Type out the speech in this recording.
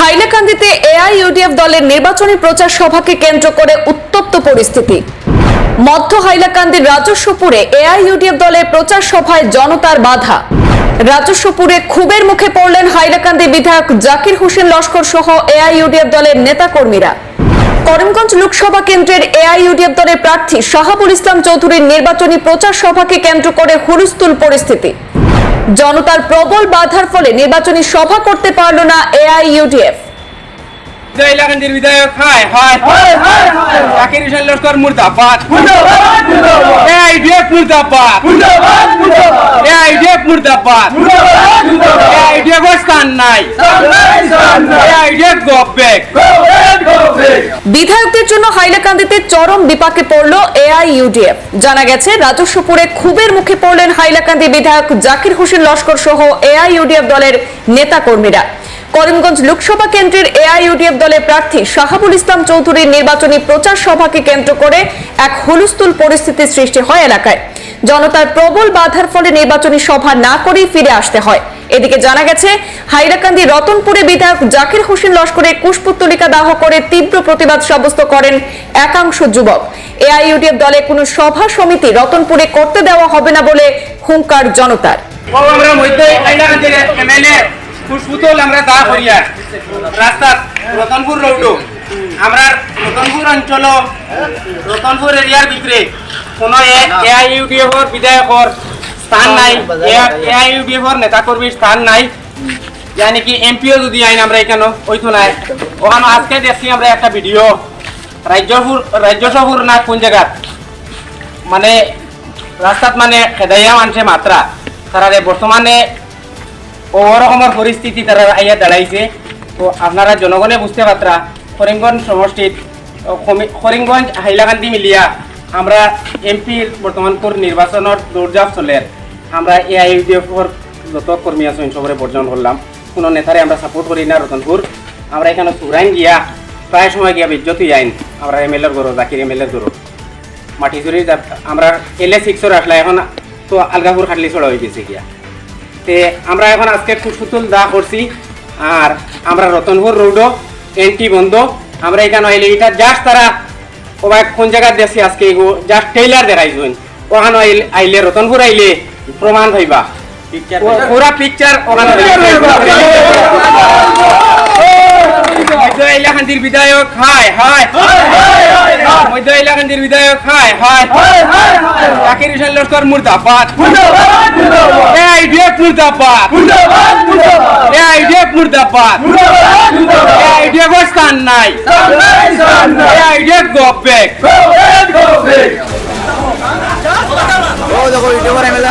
হাইলাকান্দিতে AIUDF দলের নির্বাচনী প্রচার সভাকে কেন্দ্র করে উত্তপ্ত পরিস্থিতি। মধ্য হাইলাকান্দির রাজস্বপুরে এআইইউডিএফ দলের প্রচার সভায় জনতার বাধা। রাজস্বপুরে ক্ষোভের মুখে পড়লেন হাইলাকান্দি বিধায়ক জাকির হোসেন লস্কর সহ এআইইউডিএফ দলের নেতাকর্মীরা। করিমগঞ্জ লোকসভা কেন্দ্রের এআইইউডিএফ দলের প্রার্থী শাহাবুল ইসলাম চৌধুরীর নির্বাচনী প্রচার সভাকে কেন্দ্র করে হুলস্থুল পরিস্থিতি। জনতার প্রবল বাধার ফলে নির্বাচনী সভা করতে পারল না এআইইউডিএফ হাইলাকান্দির বিধায়ক হায় হায়। জাকির হোসেন লস্কর মুর্দাবাদ। এআইডিএফ মুর্দাবাদ। এআইডিএফ মুর্দাবাদ। এআইডিএফ স্থান নাই। এআইডিএফ বিধায়কদের জন্য হাইলাকান্দিতে চরম বিপাকে পড়ল এআইইউডিএফ। জানা গেছে রাজস্বপুরে ক্ষোভের মুখে পড়লেন হাইলাকান্দি বিধায়ক জাকির হোসেন লস্কর সহ এআইইউডিএফ দলের নেতাকর্মীরা। করিমগঞ্জ লোকসভা কেন্দ্রের এআইইউডিএফ দলের প্রার্থী শাহাবুল ইসলাম চৌধুরীর নির্বাচনী প্রচার সভাকে কেন্দ্র করে এক হুলস্থুল পরিস্থিতির সৃষ্টি হয় এলাকায়। জনতার প্রবল বাধার ফলে নির্বাচনী সভা না করেই ফিরে আসতে হয়। এদিকে জানা গেছে, হাইলাকান্দি রতনপুরে বিধায়ক জাকির হোসেন লস্করের কুশপুত্তলিকা দাহ করে তীব্র প্রতিবাদ সাব্যস্ত করেন একাংশ যুবক। এআইইউডিএফ দলে কোনো সভা সমিতি রতনপুরে করতে দেওয়া হবে না বলে হুঙ্কার জনতার। ও আমরা দা করিয়া রাস্তা রতনপুর রোডও আমরা রতনপুর অঞ্চল রতনপুর এরিয়ার ভিতরে কোন এআইইউডিএফ এর বিধায়কর স্থান নাই এআইইউডিএফ এর নেতা কর্মীর স্থান নাই। জানি কি এমপিও যদি আইন আমরা এখানে ওইতো নাই। ওখানে আজকে দেখছি আমরা একটা ভিডিও। রাজ্যপুর রাজ্যসভার না কোন জায়গাত? মানে রাস্তাত মানে খেদাইয়া মানছে মাত্রা তারা বর্তমানে ওরকমের পরিস্থিতি তারা আইয়া দাঁড়াইছে। তো আপনারা জনগণে বুঝতে পাত্রা করিমগঞ্জ সমষ্টিত করিমগঞ্জ হাইলাকান্দি মিলিয়া, আমরা এমপির বর্তমান নির্বাচনের দৌড়ঝাপ চলের আমরা এ আই এআইডিএফর যত কর্মী আছেন সবরে বর্জন করলাম কোনো নেতারে আমরা সাপোর্ট করি না রতনপুর আমরা এখানে সুরাইন গিয়া প্রায় সময় গিয়া বিজ্জতি আইন। আমরা এমএলএর গরো জাকির এমএলএর গরো মাটি চুরি আমরা এল এ সিক্সর আসলে এখন, তো আলগাপুর খাটলি ছড়া হয়ে গেছে গিয়া। তে আমরা এখন আজকে কুসুতুল দা করছি। আর আমরা রতনপুর রোডও এন্টি বন্ধ। আমরা এখানে আইলে এটা জাস্ট তারা ওবাই কোন জায়গা দেখছি আজকে জাস্ট টেইলার দেখাইছেন ওখানে আইলে রতনপুর আইলে প্রমাণ হইবা। পুরা পিকচার ওখানে বিধায়ক হায় হায় মধ্য এলাকান্দির বিধায়ক হায় হায়। জাকির হোসেন লস্কর মুর্দাবাদ। এআইডিএফ মুর্দাবাদ। এআইডিএফ মুর্দাবাদ। এআইডিএফ স্থান নাই। এআইডিএফ গব্বেক ও দেখো করে মেলা